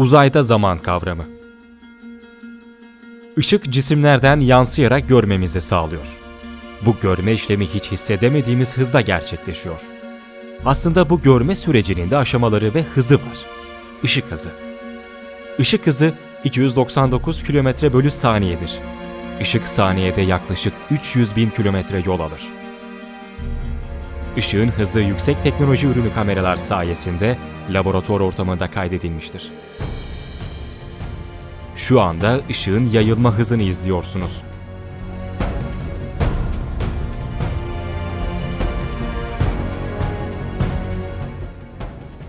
Uzayda zaman kavramı. Işık cisimlerden yansıyarak görmemizi sağlıyor. Bu görme işlemi hiç hissedemediğimiz hızda gerçekleşiyor. Aslında bu görme sürecinin de aşamaları ve hızı var. Işık hızı. Işık hızı 299 km bölü saniyedir. Işık saniyede yaklaşık 300 bin kilometre yol alır. Işığın hızı yüksek teknoloji ürünü kameralar sayesinde laboratuvar ortamında kaydedilmiştir. Şu anda ışığın yayılma hızını izliyorsunuz.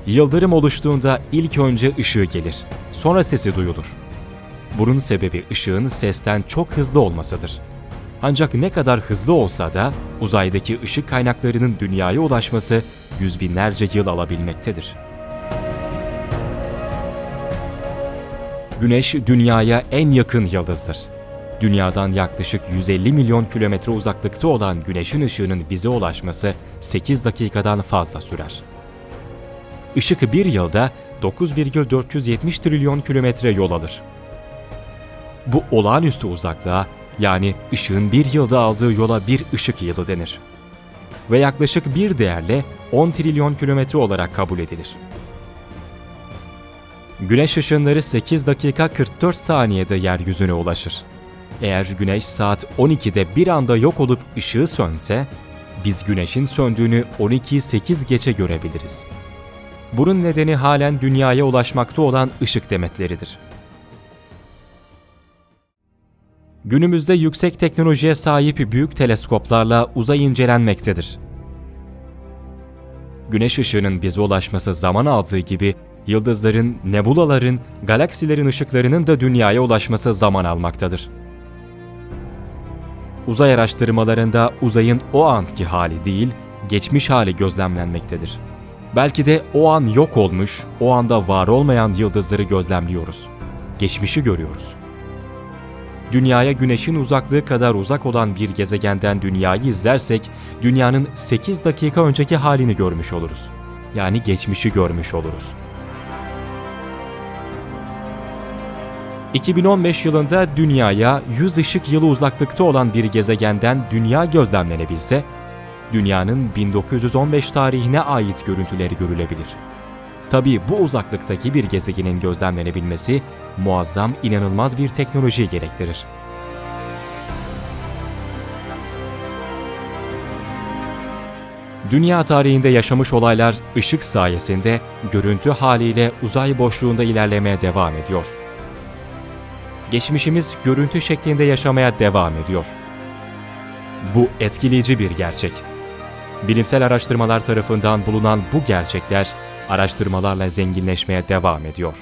Yıldırım oluştuğunda ilk önce ışığı gelir, sonra sesi duyulur. Bunun sebebi ışığın sesten çok hızlı olmasıdır. Ancak ne kadar hızlı olsa da uzaydaki ışık kaynaklarının dünyaya ulaşması yüz binlerce yıl alabilmektedir. Güneş dünyaya en yakın yıldızdır. Dünyadan yaklaşık 150 milyon kilometre uzaklıkta olan güneşin ışığının bize ulaşması 8 dakikadan fazla sürer. Işık bir yılda 9,470 trilyon kilometre yol alır. Bu olağanüstü uzaklığa yani ışığın bir yılda aldığı yola bir ışık yılı denir. Ve yaklaşık bir değerle 10 trilyon kilometre olarak kabul edilir. Güneş ışınları 8 dakika 44 saniyede yeryüzüne ulaşır. Eğer güneş saat 12'de bir anda yok olup ışığı sönse, biz güneşin söndüğünü 12'yi 8 geçe görebiliriz. Bunun nedeni halen dünyaya ulaşmakta olan ışık demetleridir. Günümüzde yüksek teknolojiye sahip büyük teleskoplarla uzay incelenmektedir. Güneş ışığının bize ulaşması zaman aldığı gibi yıldızların, nebulaların, galaksilerin ışıklarının da dünyaya ulaşması zaman almaktadır. Uzay araştırmalarında uzayın o anki hali değil, geçmiş hali gözlemlenmektedir. Belki de o an yok olmuş, o anda var olmayan yıldızları gözlemliyoruz. Geçmişi görüyoruz. Dünyaya güneşin uzaklığı kadar uzak olan bir gezegenden dünyayı izlersek, dünyanın 8 dakika önceki halini görmüş oluruz. Yani geçmişi görmüş oluruz. 2015 yılında dünyaya 100 ışık yılı uzaklıkta olan bir gezegenden dünya gözlemlenebilse, dünyanın 1915 tarihine ait görüntüleri görülebilir. Tabii bu uzaklıktaki bir gezegenin gözlemlenebilmesi muazzam, inanılmaz bir teknoloji gerektirir. Dünya tarihinde yaşamış olaylar ışık sayesinde görüntü haliyle uzay boşluğunda ilerlemeye devam ediyor. Geçmişimiz görüntü şeklinde yaşamaya devam ediyor. Bu etkileyici bir gerçek. Bilimsel araştırmalar tarafından bulunan bu gerçekler araştırmalarla zenginleşmeye devam ediyor.